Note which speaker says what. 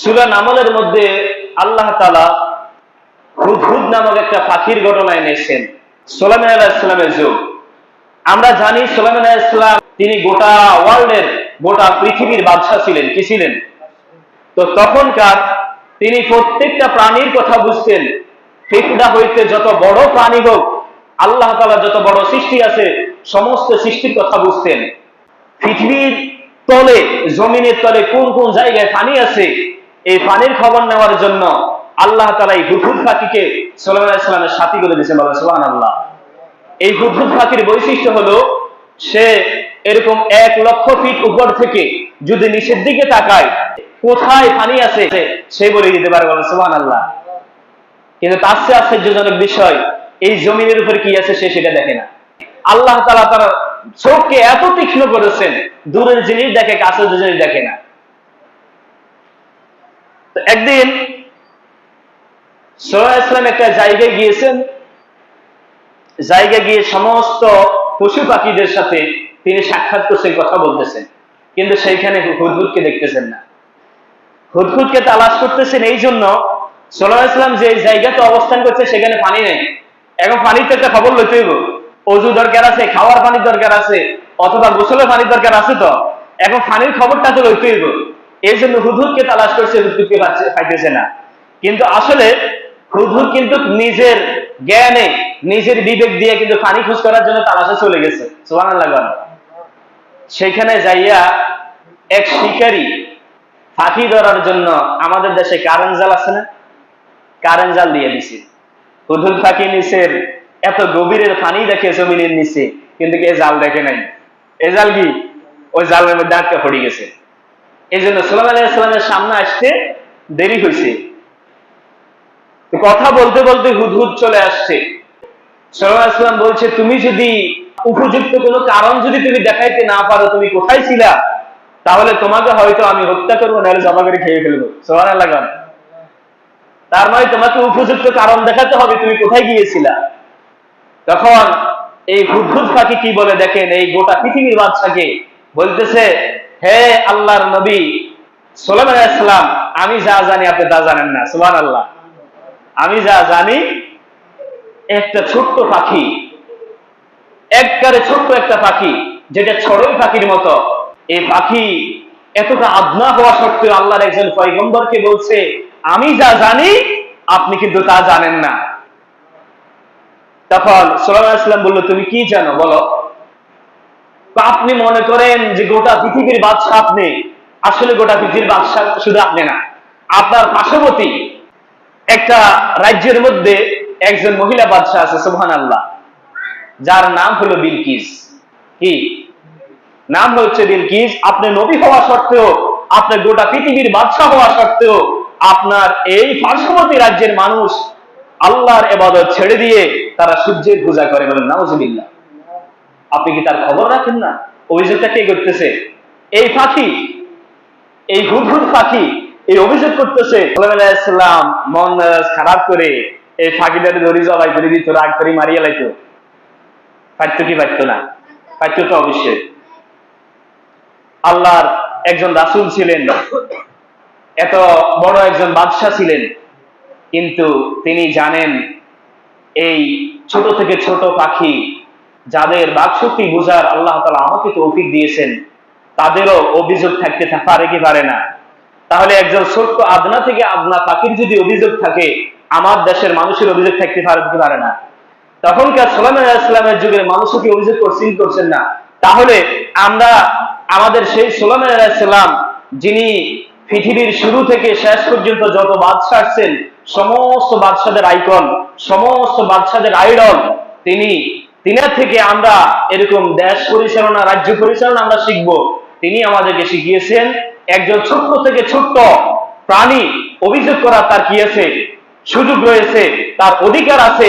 Speaker 1: সুরা নামলের মধ্যে আল্লাহ তালা হুদহুদ নামক একটা পাখির ঘটনা এনেছেন, সোলাইমান আলাহ ইসলামের যুগ। আমরা জানি সোলাইমান আলাহ ইসলাম তিনি গোটা ওয়ার্ল্ডের, গোটা পৃথিবীর বাদশাহ ছিলেন। কি ছিলেন? তো তখনকার তিনি প্রত্যেকটা প্রাণীর কথা বুঝতেন। ফিতনা হইতে যত বড় প্রাণী হোক, আল্লাহ তালা যত বড় সৃষ্টি আছে, সমস্ত সৃষ্টির কথা বুঝতেন। পৃথিবীর তলে, জমিনের তলে কোন কোন জায়গায় পানি আছে এই পানির খবর নেওয়ার জন্য আল্লাহ তালা এই পাখিকে সাল্লাহ ইসলামের সাথী করে দিয়েছেন, বলেন সোহান আল্লাহ এই হুদহুদ পাখির বৈশিষ্ট্য হলো, সে এরকম এক লক্ষ ফিট উপর থেকে যদি নিচের দিকে তাকায়, কোথায় পানি আছে, সে বলে দিতে পারে, বলেন সোহান আল্লাহ কিন্তু তার চেয়ে আশ্চর্যজনক বিষয়, এই জমিনের উপর কি আছে সে সেটা দেখে না। আল্লাহ তালা তার চোখকে এত তীক্ষ্ণ করেছেন, দূরের জিনিস দেখে, কাছের জিনিস দেখে না। তো একদিন সোয়া ইসলাম একটা জায়গায় গিয়েছেন। জায়গায় গিয়ে সমস্ত পশু পাখিদের সাথে তিনি সাক্ষাৎ করছেন, কথা বলতেছেন। কিন্তু সেইখানে হুদহুদকে দেখতেছেন না। হুদহুদকে তালাশ করতেছেন এই জন্য সোলা ইসলাম যে জায়গাতে অবস্থান করছে সেখানে পানি নেই। এখন পানির তো একটা খবর লইতে হইব। অজু দরকার আছে, খাওয়ার পানির দরকার আছে, অথবা গোসলের পানির দরকার আছে তো। এখন পানির খবরটা তো লইতে হইব। এই জন্য হুদহুদকে তালাশ করছে, হুদহুদকে পাচ্ছে পাইতেছে না। কিন্তু আসলে হুদহুদ কিন্তু নিজের জ্ঞানে, নিজের বিবেক দিয়ে কিন্তু পানি খোঁজ করার জন্য তালাশে চলে গেছে। সোহান সেখানে যাইয়া এক শিকারী ফাঁকি ধরার জন্য আমাদের দেশে কারেন্ট জাল আছে না? কারেন্ট জাল দিয়ে দিছে। হুদুদ ফাঁকি নিচের এত গভীরের পানি দেখে জমিনের নিচে, কিন্তু এ জাল দেখে নাই। এ জাল কি? ওই জালের মধ্যে আটকে পড়ে গেছে। এই জন্য সালাম আলাইসালামের সামনে আসতে দেরি হয়েছে কথা বলতে বলতে হুদহুদ চলে আসছে। সালাম বলছে, তুমি যদি উপযুক্ত কোনো কারণ যদি তুমি দেখাইতে না পারো, তুমি কোথায় ছিলা? তাহলে তোমাকে হয়তো আমি হত্যা করব, নাহলে জমা করে খেয়ে ফেলব। সোহান তার মানে তোমাকে উপযুক্ত কারণ দেখাতে হবে, তুমি কোথায় গিয়েছিলা? তখন এই হুদহুদ পাখি কি বলে দেখেন, এই গোটা পৃথিবীর বাদশাকে বলতেছে হে আল্লাহর নবী সোলাম ইসলাম আমি যা জানি আপনি তা জানেন না সুবান আল্লাহ আমি যা জানি, একটা ছোট্ট পাখি, একবারে ছোট্ট একটা পাখি, যেটা ছড়ই পাখির মতো। এই পাখি এতটা আদনা হওয়া সত্ত্বেও আল্লাহর একজন পয়গম্বরকে বলছে, আমি যা জানি, আপনি কিন্তু তা জানেন না। তখন সোলাম ইসলাম বলল, তুমি কি জানো? বলো। আপনি মনে করেন যে গোটা পৃথিবীর বাদশাহ আপনি, আসলে গোটা পৃথিবীর বাদশাহ শুধু আপনি না, আপনার পার্শ্ববর্তী একটা রাজ্যের মধ্যে একজন মহিলা বাদশাহ আছে সুবহান আল্লাহ যার নাম হলো বিলকিস। কি? নাম হচ্ছে বিলকিস। আপনি নবী হওয়া সত্ত্বেও আপনার গোটা পৃথিবীর বাদশাহ হওয়া সত্ত্বেও, আপনার এই পার্শ্ববর্তী রাজ্যের মানুষ আল্লাহর এবাদত ছেড়ে দিয়ে তারা সূর্যের পূজা করে বলেন, নাউজুবিল্লাহ। আপনি কি তার খবর রাখেন না? অভিযোগটা কে করতেছে? এই পাখি এই হুদহুদ পাখি এই অভিযোগ করতেছে। ইসলাম মন খারাপ করে এই ফাঁকিটারে ধরি জবাই করে দিত, রাগ করে মারিয়ে লাইতো। পারত কি পারত না? পারত তো অবশ্যই। আল্লাহর একজন রাসুল ছিলেন, এত বড় একজন বাদশাহ ছিলেন, কিন্তু তিনি জানেন এই ছোট থেকে ছোট পাখি যাদের বাকশক্তি বোঝার আল্লাহ তালা আমাকে তৌফিক দিয়েছেন, তাদেরও অভিযোগ থাকতে পারে কি পারে না? তাহলে একজন ছোট্ট আদনা থেকে আদনা পাখির যদি অভিযোগ থাকে, আমার দেশের মানুষের অভিযোগ থাকতে পারে কি পারে না? তখনকার সালাম ইসলামের যুগের মানুষও কি অভিযোগ করছেন করছেন না? তাহলে আমরা আমাদের সেই সোলাম আলাইসাল্লাম যিনি পৃথিবীর শুরু থেকে শেষ পর্যন্ত যত বাদশাহ আসছেন, সমস্ত বাদশাদের আইকন, সমস্ত বাদশাদের আইডল, তিনি তিনার থেকে আমরা এরকম দেশ পরিচালনা, রাজ্য পরিচালনা আমরা শিখব। তিনি আমাদেরকে শিখিয়েছেন, একজন ছোট্ট থেকে ছোট্ট প্রাণী অভিযোগ করা তার কি আছে? সুযোগ রয়েছে, তার অধিকার আছে।